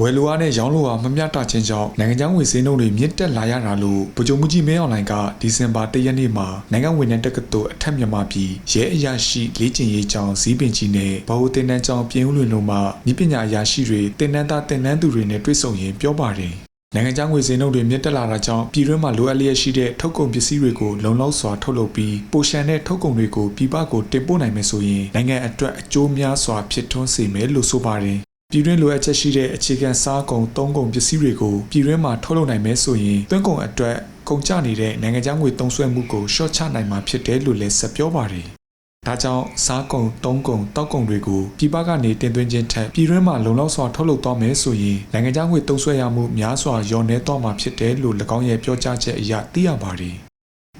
ဝယ်လိုအားနဲ့ရောင်းလိုအားမမျှတခြင်းကြောင့်နိုင်ငံခြားငွေစည်းနှုန်းတွေမြင့်တက်လာရတာလို့ဗိုလ်ချုပ်မှုကြီးမင်းအောင်လှိုင်ကဒီဇင်ဘာ၁ရက်နေ့မှာနိုင်ငံဝင်တဲ့တက္ကသိုလ်အထက်မြန်မာပြည်ရဲအရာရှိလေ့ကျင့်ရေးကျောင်းဇီးပင်ကြီးနဲ့ဗဟိုတင်နန်းကျောင်းပြင်ဦးလွင်တို့မှဤပညာအရာရှိတွေတင်နန်းသားတင်နန်းသူတွေနဲ့တွေ့ဆုံရင်းပြောပါတယ်နိုင်ငံခြားငွေစည်းနှုန်းတွေမြင့်တက်လာတာကြောင့်ပြည်တွင်းမှာလိုအပ်လျက်ရှိတဲ့ထုတ်ကုန်ပစ္စည်းတွေကိုလုံလောက်စွာထုတ်လုပ်ပြီးပိုရှန်တဲ့ထုတ်ကုန်တွေကိုပြည်ပကိုတင်ပို့နိုင်မယ်ဆိုရင်နိုင်ငံအတွက်အကျိုးများစွာဖြစ်ထွန်းစေမယ်လို့ဆိုပါတယ် ပြည်တွင်းလိုအပ်ချက်ရှိတဲ့အခြေခံစားကုန်သုံးကုန်ပစ္စည်းတွေကိုပြည်တွင်းမှာထုတ်လုပ်နိုင်မယ်ဆိုရင်သွင်းကုန်အတွက်ကုန်ကျနေတဲ့နိုင်ငံခြားငွေသုံးစွဲမှုကိုရှော့ချနိုင်မှာဖြစ်တယ်လို့လည်းဆက်ပြောပါတယ်။ဒါကြောင့်စားကုန်သုံးကုန်တောက်ကုန်တွေကိုပြည်ပကနေတင်သွင်းခြင်းထက်ပြည်တွင်းမှာလုံလောက်စွာထုတ်လုပ်သွားမယ်ဆိုရင်နိုင်ငံခြားငွေသုံးစွဲရမှုများစွာလျော့နည်းသွားမှာဖြစ်တယ်လို့၎င်းရဲ့ပြောကြားချက်အရသိရပါတယ်။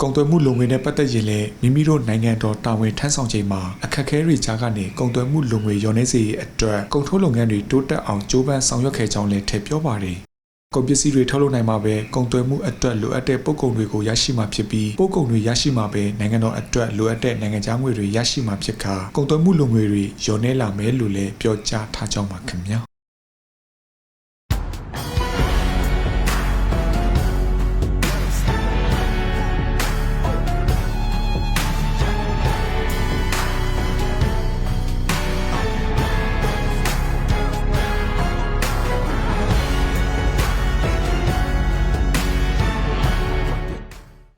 ကုန်သွယ်မှုလုံငွေနဲ့ပတ်သက်ရင်လည်းမိမိတို့နိုင်ငံတော်တာဝန်ထမ်းဆောင်ချိန်မှာအခက်အခဲတွေကြားကနေကုန်သွယ်မှုလုံငွေလျော်နေစေရေးအတွက်ကုန်ထုတ်လုပ်ငန်းတွေတိုးတက်အောင်ကြိုးပမ်းဆောင်ရွက်ခဲ့ကြောင်းလည်းထည့်ပြောပါတယ်။ကုန်ပစ္စည်းတွေထုတ်လုပ်နိုင်မှာပဲကုန်သွယ်မှုအတွက်လိုအပ်တဲ့ပို့ကုန်တွေကိုရရှိမှာဖြစ်ပြီးပို့ကုန်တွေရရှိမှာပဲနိုင်ငံတော်အတွက်လိုအပ်တဲ့နိုင်ငံခြားငွေတွေရရှိမှာဖြစ်ကာကုန်သွယ်မှုလုံငွေတွေလျော်နေလာမယ်လို့လည်းပြောကြားထားကြောင်းပါခင်ဗျာ။